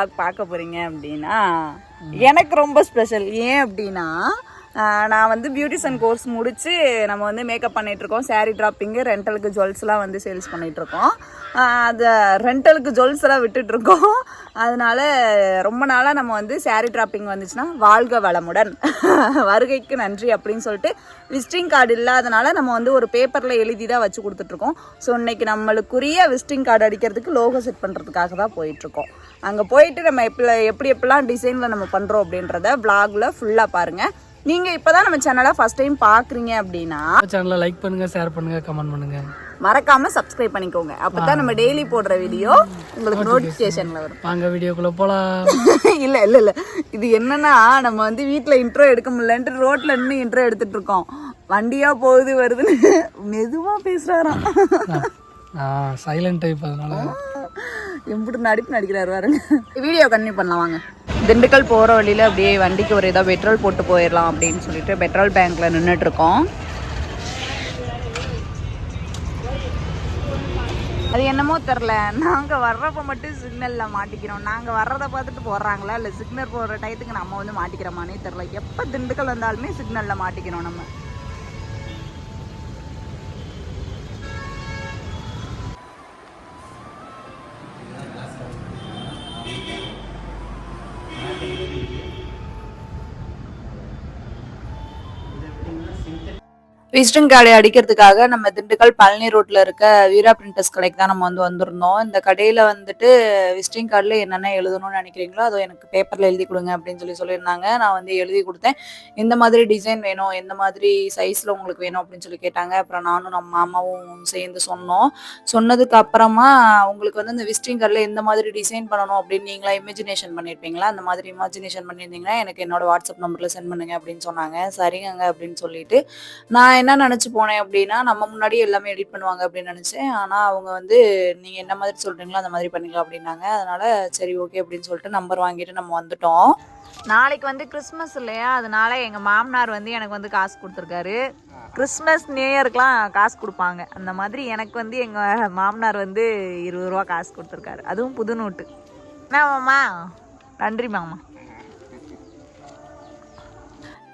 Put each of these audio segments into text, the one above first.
வந்து பார்க்க போறீங்க அப்படின்னா எனக்கு ரொம்ப ஸ்பெஷல் ஏன் அப்படின்னா நான் வந்து பியூட்டிஷியன் கோர்ஸ் முடித்து நம்ம வந்து மேக்கப் பண்ணிகிட்ருக்கோம் இருக்கோம் ட்ராப்பிங்கு ரெண்டலுக்கு ஜுவல்ஸ்லாம் வந்து சேல்ஸ் பண்ணிகிட்ருக்கோம் அது ரெண்டலுக்கு ஜுவல்ஸ்லாம் விட்டுட்ருக்கோம் அதனால ரொம்ப நாளாக நம்ம வந்து சாரீ ட்ராப்பிங் வந்துச்சுன்னா வாழ்க வளமுடன். வருகைக்கு நன்றி அப்படின்னு சொல்லிட்டு விசிட்டிங் கார்டு இல்லாதனால நம்ம வந்து ஒரு பேப்பரில் எழுதி தான் வச்சு கொடுத்துட்ருக்கோம் ஸோ இன்னைக்கு நம்மளுக்குரிய விசிட்டிங் கார்டு அடிக்கிறதுக்கு லோகோ செட் பண்ணுறதுக்காக தான் போயிட்டுருக்கோம். அங்கே போயிட்டு நம்ம எப்படி எப்படி எப்படிலாம் டிசைனில் நம்ம பண்ணுறோம் அப்படின்றத vlogல ஃபுல்லாக பாருங்கள் நீங்கள் இப்போ தான் நம்ம சேனலை ஃபஸ்ட் டைம் பார்க்குறீங்க அப்படின்னா சேனலை லைக் பண்ணுங்க ஷேர் பண்ணுங்க கமெண்ட் பண்ணுங்க. மறக்காமல் சப்ஸ்கிரைப் பண்ணிக்கோங்க. அப்போ தான் நம்ம டெய்லி போடுற வீடியோ உங்களுக்கு நோட்டிஃபிகேஷனில் வரும். வாங்க வீடியோக்குள்ள போலாம். இல்ல இல்ல இல்ல. இது என்னன்னா நம்ம வந்து வீட்ல இன்ட்ரோ எடுக்க முடியலன்ட்டு ரோட்ல நின்று இன்ட்ரோ எடுத்துட்டு இருக்கோம். வண்டியா போகுது வருதுன்னு மெதுவா பேசுறாராம். நான் சைலண்ட் டைப் அதனால. எம்பிட்டு நடிப்பு நடிக்கிறாரு பாருங்க. வீடியோ கண்டினியூ பண்ணலாம் வாங்க. திண்டுக்கல் போகிற வழியில அப்படியே வண்டிக்கு ஒரு ஏதாவது பெட்ரோல் போட்டு போயிடலாம் அப்படின்னு சொல்லிட்டு பெட்ரோல் பேங்க்ல நின்றுட்டு இருக்கோம் அது என்னமோ தெரில நாங்கள் வர்றப்ப மட்டும் சிக்னலில் மாட்டிக்கிறோம். நாங்கள் வர்றதை பார்த்துட்டு போடுறாங்களா இல்லை சிக்னல் போடுற டயத்துக்கு நம்ம வந்து மாட்டிக்கிறோமானே தெரில எப்போ திண்டுக்கல் வந்தாலுமே சிக்னலில் மாட்டிக்கிறோம் நம்ம. விசிட்டிங் கார்டை அடிக்கிறதுக்காக நம்ம திண்டுக்கல் பழனி ரோட்ல இருக்க வீரா பிரிண்டர்ஸ் கடைக்கு தான் நம்ம வந்து வந்திருந்தோம். இந்த கடையில வந்துட்டு விசிட்டிங் கார்டில் என்னென்ன எழுதணும்னு நினைக்கிறீங்களோ அதை எனக்கு பேப்பர்ல எழுதி கொடுங்க அப்படின்னு சொல்லி சொல்லியிருந்தாங்க. நான் வந்து எழுதி கொடுத்தேன். எந்த மாதிரி டிசைன் வேணும் எந்த மாதிரி சைஸ்ல உங்களுக்கு வேணும் அப்படின்னு சொல்லி கேட்டாங்க. அப்புறம் நானும் நம்ம மாமாவும் சேர்ந்து சொன்னோம். சொன்னதுக்கு அப்புறமா உங்களுக்கு வந்து இந்த விசிட்டிங் கார்டில் எந்த மாதிரி டிசைன் பண்ணணும் அப்படின்னு நீங்களா இமேஜினேஷன் பண்ணியிருப்பீங்களா? அந்த மாதிரி இமேஜினேஷன் பண்ணியிருந்தீங்கன்னா எனக்கு என்னோட வாட்ஸ்அப் நம்பர்ல சென்ட் பண்ணுங்க அப்படின்னு சொன்னாங்க. சரிங்க அப்படின்னு சொல்லிட்டு நான் என்ன நினச்சி போனேன் அப்படின்னா நம்ம முன்னாடி எல்லாமே எடிட் பண்ணுவாங்க அப்படின்னு நினச்சேன். ஆனால் அவங்க வந்து நீங்கள் என்ன மாதிரி சொல்கிறீங்களோ அந்த மாதிரி பண்ணிக்கலாம் அப்படின்னாங்க. அதனால சரி ஓகே அப்படின்னு சொல்லிட்டு நம்பர் வாங்கிட்டு நம்ம வந்துட்டோம். நாளைக்கு வந்து கிறிஸ்மஸ் இல்லையா? அதனால எங்கள் மாமனார் வந்து எனக்கு வந்து காசு கொடுத்துருக்காரு. கிறிஸ்மஸ் நியூ இயருக்குலாம் காசு கொடுப்பாங்க. அந்த மாதிரி எனக்கு வந்து எங்கள் மாமனார் வந்து இருபது ரூபா காசு கொடுத்துருக்காரு. அதுவும் புது நோட்டு. என்ன மாமா? நன்றி மாமா.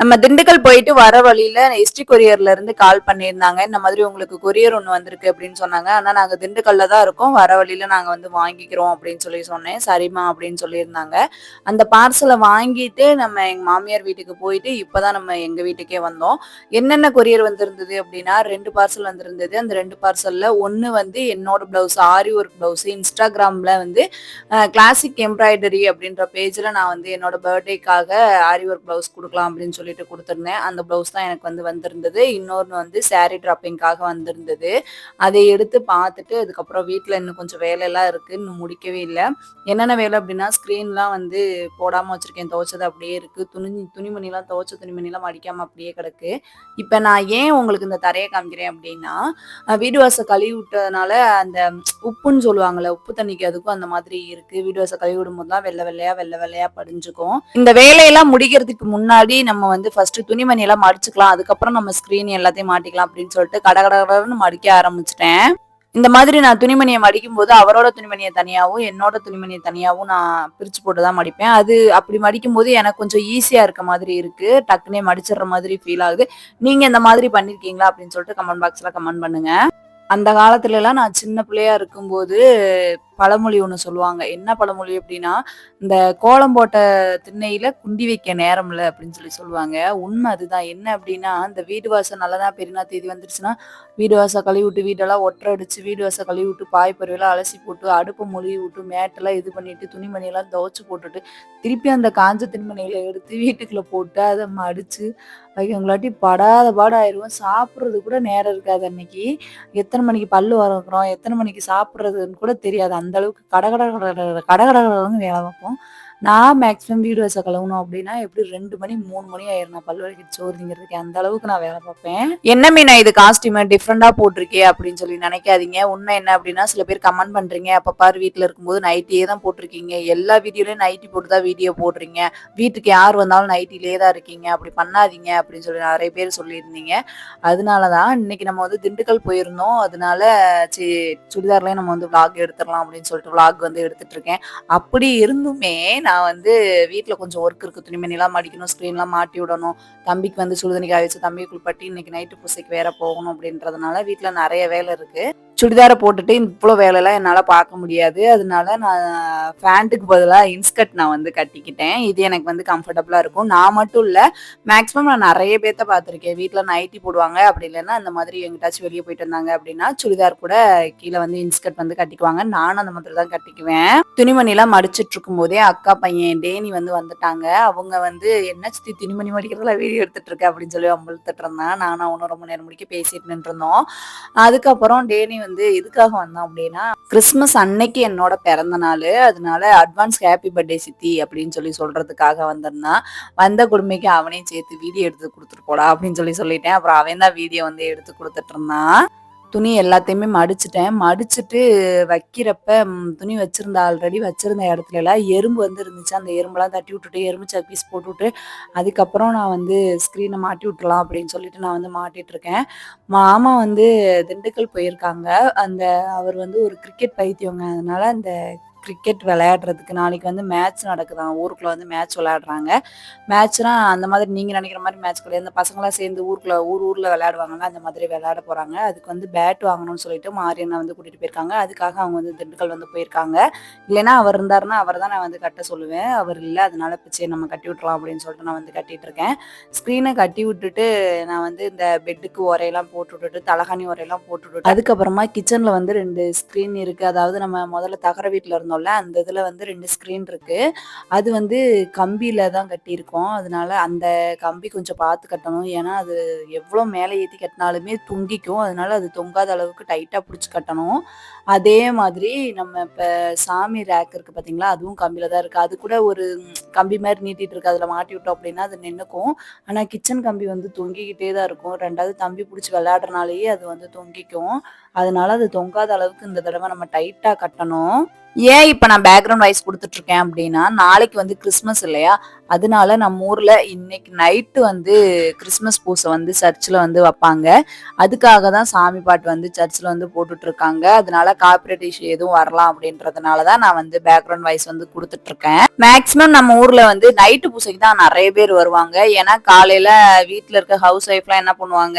நம்ம திண்டுக்கல் போயிட்டு வர வழியில எஸ்டி கொரியர்ல இருந்து கால் பண்ணியிருந்தாங்க. இந்த மாதிரி உங்களுக்கு கொரியர் ஒன்று வந்திருக்கு அப்படின்னு சொன்னாங்க. ஆனா நாங்க திண்டுக்கல்ல தான் இருக்கோம். வர வழியில நாங்க வந்து வாங்கிக்கிறோம் அப்படின்னு சொல்லி சொன்னேன். சரிம்மா அப்படின்னு சொல்லியிருந்தாங்க. அந்த பார்சலை வாங்கிட்டு நம்ம எங்க மாமியார் வீட்டுக்கு போயிட்டு இப்பதான் நம்ம எங்க வீட்டுக்கே வந்தோம். என்னென்ன கொரியர் வந்திருந்தது அப்படின்னா ரெண்டு பார்சல் வந்திருந்தது. அந்த ரெண்டு பார்சல்ல ஒன்று வந்து என்னோட பிளவுஸ் ஆரி ஒர்க் பிளவுஸ் இன்ஸ்டாகிராம்ல வந்து கிளாசிக் எம்ப்ராய்டரி அப்படின்ற பேஜ்ல நான் வந்து என்னோட பர்த்டேக்காக ஆரி ஒர்க் பிளவுஸ் கொடுக்கலாம் அப்படின்னு சொல்லிட்டு கொடுத்துருந்தேன். அந்த ப்ளவுஸ் தான் எனக்கு வந்து வந்திருந்தது. இன்னொன்று வந்து சாரீ ட்ராப்பிங்காக வந்திருந்தது. அதை எடுத்து பார்த்துட்டு அதுக்கப்புறம் வீட்டில் இன்னும் கொஞ்சம் வேலையெல்லாம் இருக்குது இன்னும் முடிக்கவே இல்லை. என்னென்ன வேலை அப்படின்னா ஸ்க்ரீன்லாம் வந்து போடாமல் வச்சுருக்கேன். துவைச்சது அப்படியே இருக்குது துணி துணிமணிலாம் துவைச்ச துணிமணிலாம் அடிக்காமல் அப்படியே கிடக்கு. இப்போ நான் ஏன் உங்களுக்கு இந்த தரையை காமிக்கிறேன் அப்படின்னா வீடு வாசை கழுவி விட்டதுனால அந்த உப்புன்னு சொல்லுவாங்கள்ல உப்பு தண்ணிக்கு அதுக்கும் அந்த மாதிரி இருக்குது வீடு வாசை கழுவி விடும்போது தான் வெள்ளை வெள்ளையாக வெள்ளை வெள்ளையாக படிஞ்சுக்கும். இந்த வேலையெல்லாம் முடிக்கிறதுக்கு முன்னாடி நம்ம வந்து ஃபர்ஸ்ட் துணிமணி எல்லாம் மடிச்சுக்கலாம் அதுக்கப்புறம் நம்ம ஸ்கிரீன் எல்லாத்தையும் மாட்டிக்கலாம் அப்படின்னு சொல்லிட்டு கட கடன்னு மடிக்க ஆரம்பிச்சிட்டேன். இந்த மாதிரி நான் துணிமணியை மடிக்கும் போது அவரோட துணிமணியை தனியாகவும் என்னோட துணிமணியை தனியாகவும் நான் பிரிச்சு போட்டு தான் மடிப்பேன். அது அப்படி மடிக்கும் போது எனக்கு கொஞ்சம் ஈஸியா இருக்க மாதிரி இருக்கு. டக்குனே மடிச்சிடுற மாதிரி ஃபீல் ஆகுது. நீங்க இந்த மாதிரி பண்ணிருக்கீங்களா அப்படின்னு சொல்லிட்டு கமெண்ட் பாக்ஸ்ல கமெண்ட் பண்ணுங்க. அந்த காலத்துல எல்லாம் நான் சின்ன பிள்ளையா இருக்கும்போது பழமொழி ஒன்று சொல்லுவாங்க. என்ன பழமொழி அப்படின்னா இந்த கோலம் போட்ட திண்ணையில குண்டி வைக்க நேரம் இல்லை அப்படின்னு சொல்லி சொல்லுவாங்க. உண்மை அதுதான். என்ன அப்படின்னா இந்த வீடு வாசம் நல்லதா பெரியனா தேதி வந்துருச்சுன்னா, வீடு வாசம் கழுவி விட்டு, வீடெல்லாம் ஒற்றை அடிச்சு, வீடு வாசம் கழுவி விட்டு, பாய் பருவெல்லாம் அலசி போட்டு, அடுப்பு மொழி விட்டு, மேட்டெல்லாம் இது பண்ணிட்டு, துணிமணியெல்லாம் துவைச்சு போட்டுட்டு, திருப்பி அந்த காஞ்ச துணிமணிகள எடுத்து வீட்டுக்குள்ள போட்டு, அதை மடிச்சு வைக்கங்களாட்டி படாத பாடு சாப்பிட்றது கூட நேரம் இருக்காது அன்னைக்கு. எத்தனை மணிக்கு பல்லு வெளக்குறோம், எத்தனை மணிக்கு சாப்பிட்றதுன்னு கூட தெரியாது. அந்த அளவுக்கு கட கட கட கட பார்ப்போம். நான் மேக்ஸிமம் வீடு வச்ச கழுவணும் அப்படின்னா எப்படி ரெண்டு மணி, மூணு மணி ஆயிரும். நான் பல் சோறுங்கிறதுக்கு சோறு திங்கிறதுக்கு. அந்த அளவுக்கு நான் வேலை பார்ப்பேன். "என்ன மீனா இது காஸ்டியூமு டிஃப்ரெண்டாக போட்டிருக்கே" அப்படின்னு சொல்லி நினைக்காதீங்க உண்மை என்ன அப்படின்னா சில பேர் கமெண்ட் பண்றீங்க. அப்போ பாரு வீட்டில் இருக்கும்போது நைட்டியே தான் போட்டிருக்கீங்க. எல்லா வீடியோலயும் நைட்டி போட்டு தான் வீடியோ போடுறீங்க. வீட்டுக்கு யார் வந்தாலும் நைட்டிலே தான் இருக்கீங்க. அப்படி பண்ணாதீங்க" அப்படின்னு சொல்லி நிறைய பேர் சொல்லியிருந்தீங்க. அதனால தான் இன்னைக்கு நம்ம வந்து திண்டுக்கல் போயிருந்தோம். அதனால சரி சுடிதார்லயே நம்ம வந்து விளாக் எடுத்துடலாம் அப்படின்னு சொல்லிட்டு விளாக் வந்து எடுத்துட்டு இருக்கேன். அப்படி இருந்துமே நான் வந்து வீட்டில் கொஞ்சம் ஒர்க் இருக்கு. துணிமணிலாம் மாடிக்கணும் ஸ்க்ரீன்லாம் மாட்டி விடணும். தம்பிக்கு வந்து சுடுதண்ணி காய வச்சு தம்பிய குளிப்பாட்டி, இன்னைக்கு நைட்டு பூசைக்கு வேற போகணும் அப்படின்றதுனால வீட்டில் நிறைய வேலை இருக்குது சுடிதாரை போட்டுட்டு இவ்வளோ வேலைலாம் என்னால் பார்க்க முடியாது. அதனால நான் ஃபேண்ட்டுக்கு பதிலாக இன்ஸ்கர்ட் நான் வந்து கட்டிக்கிட்டேன். இது எனக்கு வந்து கம்ஃபர்டபுளாக இருக்கும். நான் மட்டும் இல்லை மேக்ஸிமம் நான் நிறைய பேர்த்த பார்த்துருக்கேன். வீட்டில் நைட்டி போடுவாங்க. அப்படி இல்லைன்னா அந்த மாதிரி எங்கிட்டாச்சும் வெளியே போயிட்டு வந்தாங்க அப்படின்னா சுடிதார் கூட கீழே வந்து இன்ஸ்கர்ட் வந்து கட்டிக்குவாங்க. நானும் அந்த மாதிரி தான் கட்டிக்குவேன். துணிமணிலாம் மடிச்சிட்டு இருக்கும்போதே அக்கா பையன் டேனி வந்து வந்துட்டாங்க. அவங்க வந்து "என்ன சித்தி துணிமணி மடிக்கிறதுல வீடியோ எடுத்துட்டு இருக்க" அப்படின்னு சொல்லி வம்பிழுத்துட்டு இருந்தான். நானும் அவனும் ரொம்ப நேரம் முடிக்க பேசிட்டு நின்னுட்டுருந்தோம். அதுக்கப்புறம் டேனி வந்து எதுக்காக வந்தான் அப்படின்னா கிறிஸ்மஸ் அன்னைக்கு என்னோட பிறந்த நாள் அதனால "அட்வான்ஸ் ஹாப்பி பர்த்டே சித்தி" அப்படின்னு சொல்லி சொல்றதுக்காக வந்திருந்தான். வந்த குடும்பக்கு அவனையும் சேர்த்து "வீடியோ எடுத்து கொடுத்துட்டு போடா" அப்படின்னு சொல்லி சொல்லிட்டேன். அப்புறம் அவன் தான் வீடியோ வந்து எடுத்து கொடுத்துட்டு இருந்தான். துணி எல்லாத்தையுமே மடிச்சுட்டேன். மடிச்சுட்டு வைக்கிறப்ப துணி வச்சிருந்த ஆல்ரெடி வச்சிருந்த இடத்துலலாம் எறும்பு வந்து இருந்துச்சு. அந்த எறும்பெல்லாம் தட்டி விட்டுட்டு, எறும்பு சப்பீஸ் போட்டுவிட்டு, அதுக்கப்புறம் நான் வந்து ஸ்க்ரீனை மாட்டி விட்டுறலாம் அப்படின்னு சொல்லிட்டு நான் வந்து மாட்டிட்டுருக்கேன். மாமா வந்து திண்டுக்கல் போயிருக்காங்க. அந்த அவர் வந்து ஒரு கிரிக்கெட் பைத்தியங்க. அதனால அந்த கிரிக்கெட் விளையாடுறதுக்கு நாளைக்கு வந்து மேட்ச் நடக்குதாம். ஊருக்குள்ளே வந்து மேட்ச் விளையாடுறாங்க. மேட்ச்னா அந்த மாதிரி நீங்கள் நினைக்கிற மாதிரி மேட்ச் கிடையாது. இந்த பசங்களாம் சேர்ந்து ஊருக்குள்ளே ஊர் ஊரில் விளையாடுவாங்கல்ல, அந்த மாதிரி விளையாட போகிறாங்க அதுக்கு வந்து பேட் வாங்கணும்னு சொல்லிட்டு மாரி வந்து கூட்டிகிட்டு போயிருக்காங்க. அதுக்காக அவங்க வந்து திண்டுக்கல் வந்து போயிருக்காங்க. இல்லைன்னா அவர் இருந்தாருன்னா, அவர் தான் நான் வந்து கட்ட சொல்லுவேன். அவர் இல்லை அதனால இப்ப சரி நம்ம கட்டி விட்டுறலாம் அப்படின்னு சொல்லிட்டு நான் வந்து கட்டிகிட்டு இருக்கேன். ஸ்க்ரீனை கட்டி விட்டுட்டு, நான் வந்து இந்த பெட்டுக்கு உரையெல்லாம் போட்டு விட்டுட்டு, தலகாணி உரையெல்லாம் போட்டு விட்டுட்டு, அதுக்கப்புறமா கிச்சனில் வந்து ரெண்டு ஸ்க்ரீன் இருக்குது அதாவது நம்ம முதல்ல தகர வீட்டில் இருந்தோம் இருந்தோம்ல, அந்த இதில் வந்து ரெண்டு ஸ்க்ரீன் இருக்குது அது வந்து கம்பியில் தான் கட்டியிருக்கோம். அதனால அந்த கம்பி கொஞ்சம் பார்த்து கட்டணும். ஏன்னா, அது எவ்வளோ மேலே ஏற்றி கட்டினாலுமே தொங்கிக்கும். அதனால அது தொங்காத அளவுக்கு டைட்டாக பிடிச்சி கட்டணும். அதே மாதிரி நம்ம இப்போ சாமி ரேக் இருக்குது பார்த்தீங்களா, அதுவும் கம்பியில் தான் இருக்குது அது கூட ஒரு கம்பி மாதிரி நீட்டிகிட்டு இருக்கு. அதில் மாட்டி விட்டோம் அப்படின்னா அது நின்னுக்கும். ஆனால் கிச்சன் கம்பி வந்து தொங்கிக்கிட்டே தான் இருக்கும். ரெண்டாவது தம்பி பிடிச்சி விளையாடுறனாலேயே அது வந்து தொங்கிக்கும். அதனால அது தொங்காத அளவுக்கு இந்த தடவை நம்ம டைட்டாக கட்டணும். ஏன் இப்போ நான் பேக்ரவுண்ட் வாய்ஸ் கொடுத்துட்ருக்கேன் அப்படின்னா நாளைக்கு வந்து கிறிஸ்மஸ் இல்லையா? அதனால நம்ம ஊர்ல இன்னைக்கு நைட்டு வந்து கிறிஸ்மஸ் பூசை வந்து சர்ச்சில் வந்து வைப்பாங்க அதுக்காக தான் சாமி பாட்டு வந்து சர்ச்சில் வந்து போட்டுட்டு இருக்காங்க. அதனால காப்பிரைட் இஷ்யூ எதுவும் வரலாம் அப்படின்றதுனால தான் நான் வந்து பேக்ரவுண்ட் வாய்ஸ் வந்து கொடுத்துட்டு இருக்கேன். மேக்ஸிமம் நம்ம ஊர்ல வந்து நைட்டு பூசைக்கு தான் நிறைய பேர் வருவாங்க. ஏன்னா, காலையில வீட்டில் இருக்க ஹவுஸ் ஒய்ஃப்லாம் என்ன பண்ணுவாங்க,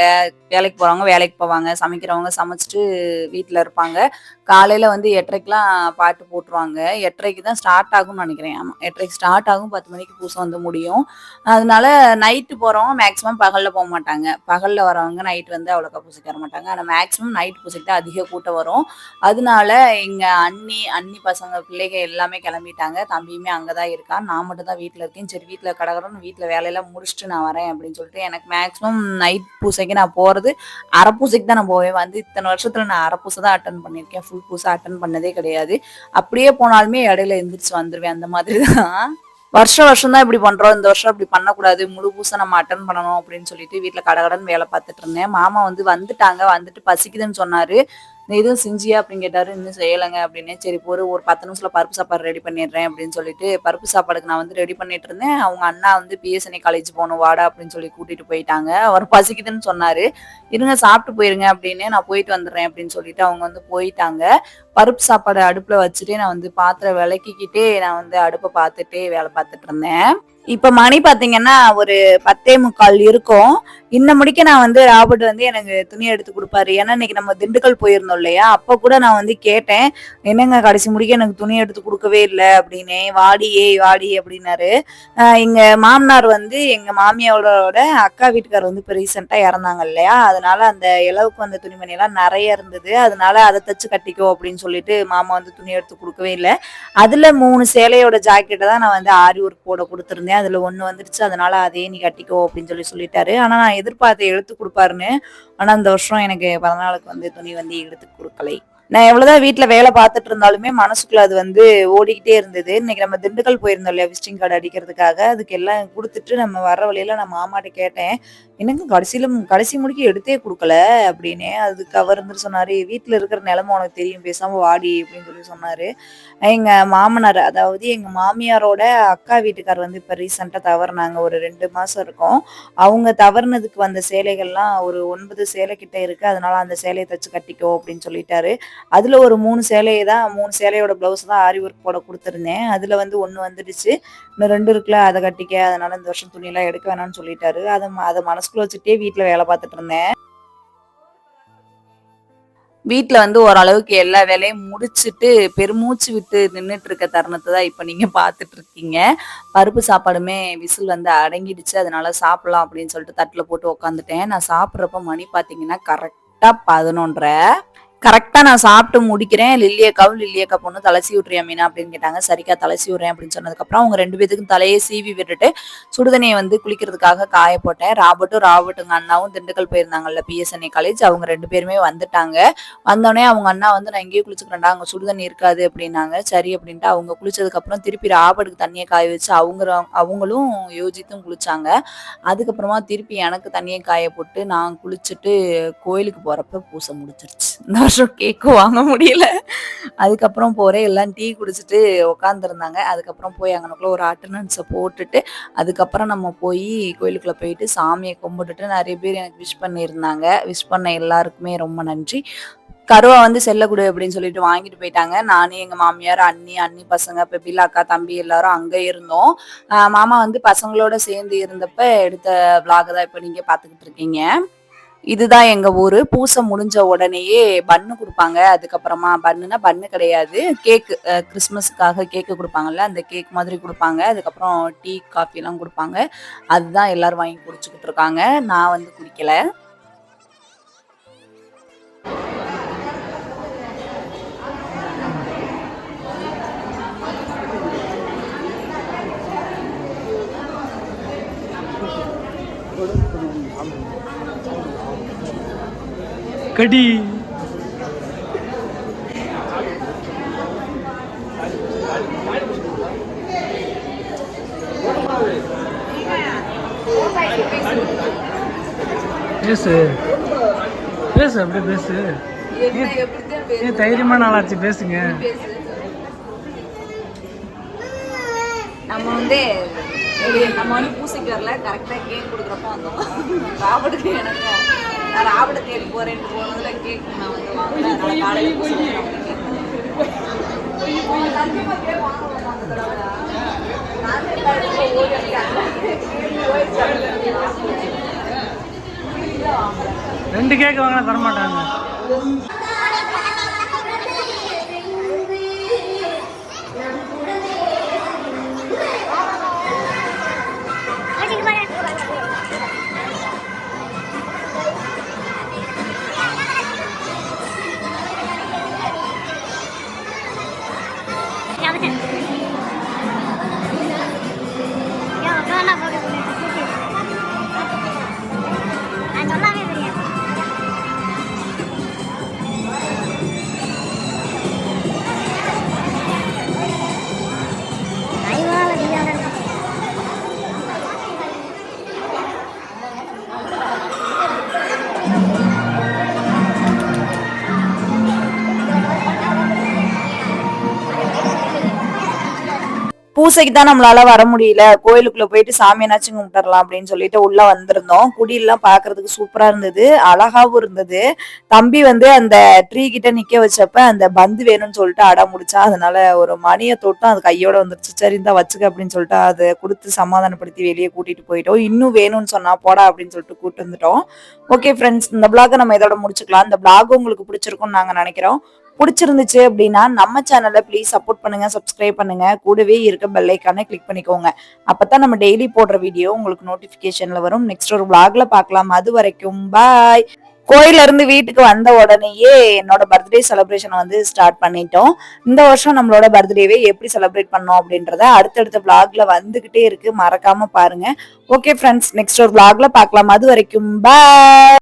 வேலைக்கு போறவங்க வேலைக்கு போவாங்க. சமைக்கிறவங்க சமைச்சிட்டு வீட்டில் இருப்பாங்க. காலையில வந்து 8:30க்கெல்லாம் பாட்டு போட்டுருவாங்க. 8:30க்கு தான் ஸ்டார்ட் ஆகும்னு நினைக்கிறேன் ஆமா 8:30க்கு ஸ்டார்ட் ஆகும். 10 மணிக்கு பூசை வந்து முடியும். அதனால நைட்டு போகிறவங்க மேக்ஸிமம் பகலில் போக மாட்டாங்க பகலில் வரவங்க நைட் வந்து அவ்வளோக்கா பூசைக்கு வரமாட்டாங்க. ஆனால் மேக்ஸிமம் நைட் பூசைக்கு தான் அதிக கூட்டம் வரும். அதனால எங்கள் அண்ணி, அண்ணி பசங்க பிள்ளைகள் எல்லாமே கிளம்பிட்டாங்க தம்பியுமே அங்கே தான் இருக்கான். நான் மட்டும் தான் வீட்டில் இருக்கேன். சரி வீட்டில் கடகடன்னு வீட்டில் வேலையெல்லாம் முடிச்சுட்டு நான் வரேன் அப்படின்னு சொல்லிட்டு, எனக்கு மேக்ஸிமம் நைட் பூசைக்கு நான் போகிறது அரை பூசைக்கு தான் நான் போவேன். வந்து இத்தனை வருஷத்தில் நான் அரை பூசை தான் அட்டன் பண்ணியிருக்கேன். ஃபுல் பூசை அட்டன் பண்ணதே கிடையாது. அப்படியே போனாலுமே இடையில எந்திரிச்சு வந்துடுவேன் அந்த மாதிரி தான். வருஷம் வருஷம் தான் இப்படி பண்றோம். இந்த வருஷம் அப்படி பண்ணக்கூடாது. முழு பூசை நம்ம அட்டன் பண்ணணும் அப்படின்னு சொல்லிட்டு வீட்டுல கடகடன் வேலை பார்த்துட்டு இருந்தேன். மாமா வந்து வந்துட்டாங்க. வந்துட்டு பசிக்குதுன்னு சொன்னாரு. "எதுவும் செஞ்சியா?" அப்படின்னு கேட்டாரு. "இன்னும் செய்யலைங்க அப்படின்னே "சரி ஒரு ஒரு 10 நிமிஷத்துல பருப்பு சாப்பாடு ரெடி பண்ணிடுறேன்" அப்படின்னு சொல்லிட்டு பருப்பு சாப்பாடுக்கு நான் வந்து ரெடி பண்ணிட்டு இருந்தேன். அவங்க அண்ணா வந்து பிஎஸ்என்ஐ காலேஜ் போகணும் வாடா அப்படின்னு சொல்லி கூட்டிட்டு போயிட்டாங்க. அவர் பசிக்குதுன்னு சொன்னாரு. "இருங்க சாப்பிட்டு போயிருங்க" அப்படின்னு "நான் போயிட்டு வந்துடுறேன்" அப்படின்னு சொல்லிட்டு அவங்க வந்து போயிட்டாங்க. பருப்பு சாப்பாடு அடுப்புல வச்சுட்டே நான் வந்து பாத்திரம் விளக்கிக்கிட்டே நான் வந்து அடுப்பை பார்த்துட்டே வேலை பார்த்துட்டு இருந்தேன். இப்ப மணி பாத்தீங்கன்னா ஒரு பத்தே முக்கால் இருக்கும். இன்ன முடிக்க நான் வந்து ராபர்ட் வந்து எனக்கு துணி எடுத்து கொடுப்பாரு. ஏன்னா இன்னைக்கு நம்ம திண்டுக்கல் போயிருந்தோம் இல்லையா? அப்ப கூட நான் வந்து கேட்டேன் என்னங்க கடைசி முடிக்க எனக்கு துணி எடுத்து கொடுக்கவே இல்லை அப்படின்னு. வாடியே வாடி அப்படின்னாரு. எங்க மாமனார் வந்து எங்க மாமியாரோட அக்கா வீட்டுக்கார் வந்து இப்போ ரீசெண்டா இறந்தாங்க இல்லையா? அதனால அந்த இளவுக்கு வந்த துணிமணி எல்லாம் நிறைய இருந்தது. அதனால அதை தச்சு கட்டிக்கோ அப்படின்னு சொல்லிட்டு மாமா வந்து துணி எடுத்து கொடுக்கவே இல்லை. அதுல மூணு சேலையோட ஜாக்கெட்டை தான் நான் வந்து ஆரி ஒர்க் போட கொடுத்துருந்தேன். அதில் ஒன்று வந்துருச்சு அதனால அதே நீ கட்டிக்கோ அப்படின்னு சொல்லி சொல்லிட்டாரு. ஆனால் நான் எதிர்பார்த்து எடுத்து கொடுப்பாருன்னு ஆனால் இந்த வருஷம் எனக்கு பிறந்தநாளுக்கு வந்து துணி வந்து எடுத்து கொடுக்கலை. நான் எவ்வளவுதான் வீட்டில் வேலை பார்த்துட்டு இருந்தாலுமே மனசுக்குள்ள அது வந்து ஓடிக்கிட்டே இருந்தது. இன்னைக்கு நம்ம திண்டுக்கல் போயிருந்தோம் இல்லையா விசிட்டிங் கார்டு அடிக்கிறதுக்காக. அதுக்கு எல்லாம் கொடுத்துட்டு நம்ம வர வழியில நான் மாமாட்ட கேட்டேன் என்னங்க கடைசியில கடைசி முடிக்க எடுத்தே கொடுக்கல? அப்படின்னு. அதுக்கு அவர் இருந்து சொன்னாரு வீட்டுல இருக்கிற நிலைமை உனக்கு தெரியும் பேசாம வாடி அப்படின்னு சொல்லி சொன்னாரு. எங்க மாமனார் அதாவது எங்க மாமியாரோட அக்கா வீட்டுக்கார் வந்து இப்ப ரீசெண்டா தவறுனாங்க. ஒரு ரெண்டு மாசம் இருக்கும். அவங்க தவறுனதுக்கு வந்த சேலைகள்லாம் ஒரு ஒன்பது சேலை கிட்ட இருக்கு. அதனால அந்த சேலையை தச்சு கட்டிக்கோ அப்படின்னு சொல்லிட்டாரு. அதில் ஒரு மூணு சேலையை தான் மூணு சேலையோட ப்ளவுஸ் தான் ஆரி ஒர்க் போட கொடுத்துருந்தேன். அதில் வந்து ஒன்று வந்துடுச்சு. இன்னும் ரெண்டு இருக்குல்ல அதை கட்டிக்க அதனால் இந்த வருஷம் துணியெல்லாம் எடுக்க வேணாம்னு சொல்லிட்டாரு. அதை அதை மனசுக்குள்ள வச்சுட்டே வீட்டில் வேலை பார்த்துட்டு இருந்தேன். வீட்டில் வந்து ஓரளவுக்கு எல்லா வேலையும் முடிச்சுட்டு பெருமூச்சு விட்டு நின்றுட்டு இருக்க தருணத்தை தான் இப்போ நீங்கள் பார்த்துட்டு இருக்கீங்க. பருப்பு சாப்பாடுமே விசில் வந்து அடங்கிடுச்சு. அதனால சாப்பிடலாம் அப்படின்னு சொல்லிட்டு தட்டில் போட்டு உக்காந்துட்டேன். நான் சாப்பிட்றப்ப மணி பார்த்தீங்கன்னா கரெக்டாக பதினொன்றரை. கரெக்டா நான் சாப்பிட்டு முடிக்கிறேன். லில்லியக்காவும் லில்லியக்கா பொண்ணு தலைசி விட்றியா மீனா அப்படின்னு கேட்டாங்க. சரிக்கா தலைசி விட்றேன் அப்படின்னு சொன்னதுக்கப்புறம் அவங்க ரெண்டு பேத்துக்கும் தலையை சீவி விட்டுட்டு சுடுதண்ணியை வந்து குளிக்கிறதுக்காக காய போட்டேன். ராபர்ட்டும் ராபர்ட்டுங்க அண்ணாவும் திண்டுக்கல் போயிருந்தாங்கல்ல பிஎஸ்என்ஏ காலேஜ் அவங்க ரெண்டு பேருமே வந்துட்டாங்க. வந்தோடனே அவங்க அண்ணா வந்து நான் இங்கேயே குளிச்சுக்கிறேன்டா அங்கே சுடுதண்ணி இருக்காது அப்படின்னாங்க. சரி அப்படின்ட்டு அவங்க குளிச்சதுக்கப்புறம் திருப்பி ராபர்ட்டுக்கு தண்ணியை காய வச்சு அவங்க அவங்களும் யோசித்தும் குளிச்சாங்க. அதுக்கப்புறமா திருப்பி எனக்கு தண்ணியை காய போட்டு நான் குளிச்சுட்டு கோயிலுக்கு போறப்ப பூசை முடிச்சிருச்சு. வருஷம் கேக்கும் வாங்க முடியல. அதுக்கப்புறம் போகிறேன் எல்லாம் டீ குடிச்சிட்டு உட்காந்துருந்தாங்க அதுக்கப்புறம் போய் அங்கனக்குள்ளே ஒரு அட்டண்டன்ஸை போட்டுட்டு அதுக்கப்புறம் நம்ம போய் கோயிலுக்குள்ளே போயிட்டு சாமியை கும்பிட்டுட்டு நிறைய பேர் எனக்கு விஷ் பண்ணியிருந்தாங்க. விஷ் பண்ண எல்லாருக்குமே ரொம்ப நன்றி. கருவா வந்து செல்லக்குடு அப்படின்னு சொல்லிட்டு வாங்கிட்டு போயிட்டாங்க. நானே எங்க மாமியார் அண்ணி அண்ணி பசங்க இப்ப அக்கா தம்பி எல்லாரும் அங்க இருந்தோம். மாமா வந்து பசங்களோட சேர்ந்து இருந்தப்ப எடுத்த vlog தான் இப்ப நீங்க பாத்துக்கிட்டு இருக்கீங்க. இதுதான் எங்க ஊரு. பூசை முடிஞ்ச உடனேயே பன்னு கொடுப்பாங்க. அதுக்கப்புறமா பன்னுனா பன்னு கிடையாது. கேக்கு கிறிஸ்மஸ்க்காக கேக்கு கொடுப்பாங்கல்ல அந்த கேக் மாதிரி கொடுப்பாங்க. அதுக்கப்புறம் டீ காஃபி எல்லாம் கொடுப்பாங்க. அதுதான் எல்லாரும் வாங்கி குடிச்சுக்கிட்டு இருக்காங்க. நான் வந்து குடிக்கல. கடி. பேசு. பேசு அப்படியே பேசு. ஏன் தைரியமான ஆளாச்சு பேசுங்க. நம்ம வந்து நம்ம வந்து பூசைக்கு வரல கரெக்டாக கேக் கொடுக்குறப்ப வந்தோம். ராபர்ட்டுக்கு எனக்கு. நான் ராபர்ட்டை தேடி போறேன்னு போனதுல கேக் நான் வந்து வாங்கல அதனால காலையில கேக் ரெண்டு கேக்கு வாங்கினா தர பூசைக்கு தான் நம்மளால வர முடியல. கோயிலுக்குள்ள போயிட்டு சாமியனாச்சும் கும்பிட்டுறலாம் அப்படின்னு சொல்லிட்டு உள்ள வந்திருந்தோம். குடியெல்லாம் பாக்குறதுக்கு சூப்பரா இருந்தது. அழகாவும் இருந்தது. தம்பி வந்து அந்த ட்ரீ கிட்ட நிக்க வச்சப்ப அந்த பந்து வேணும்னு சொல்லிட்டு அடம் முடிச்சா அதனால ஒரு மணியை தொட்டும் அது கையோட வந்துருச்சு. சரி இந்த வச்சுக்க அப்படின்னு சொல்லிட்டு அதை கொடுத்து சமாதானப்படுத்தி வெளியே கூட்டிட்டு போயிட்டோம். இன்னும் வேணும்னு சொன்னா போடா அப்படின்னு சொல்லிட்டு கூட்டு வந்துட்டோம். ஓகே ஃப்ரெண்ட்ஸ் இந்த பிளாக நம்ம இதோட முடிச்சுக்கலாம். இந்த பிளாக் உங்களுக்கு பிடிச்சிருக்கும்னு நாங்க நினைக்கிறோம். பிடிச்சிருந்துச்சு அப்படின்னா நம்ம சேனலை ப்ளீஸ் சப்போர்ட் பண்ணுங்க சப்ஸ்கிரைப் பண்ணுங்க. கூடவே இருக்க பெல்லைக்கான கிளிக் பண்ணிக்கோங்க. அப்பதான் நம்ம டெய்லி போடுற வீடியோ உங்களுக்கு நோட்டிபிகேஷன்ல வரும். நெக்ஸ்ட் ஒரு விளாக்ல பார்க்கலாம். அது வரைக்கும் பாய் கோயில்ல இருந்து வீட்டுக்கு வந்த உடனேயே என்னோட பர்த்டே செலிப்ரேஷன் வந்து ஸ்டார்ட் பண்ணிட்டோம். இந்த வருஷம் நம்மளோட பர்த்டேவே எப்படி செலிப்ரேட் பண்ணோம் அப்படின்றத அடுத்தடுத்த vlogல வந்துகிட்டே இருக்கு. மறக்காம பாருங்க. ஓகே ஃப்ரெண்ட்ஸ் நெக்ஸ்ட் ஒரு vlogல பார்க்கலாம். அது வரைக்கும் பாய்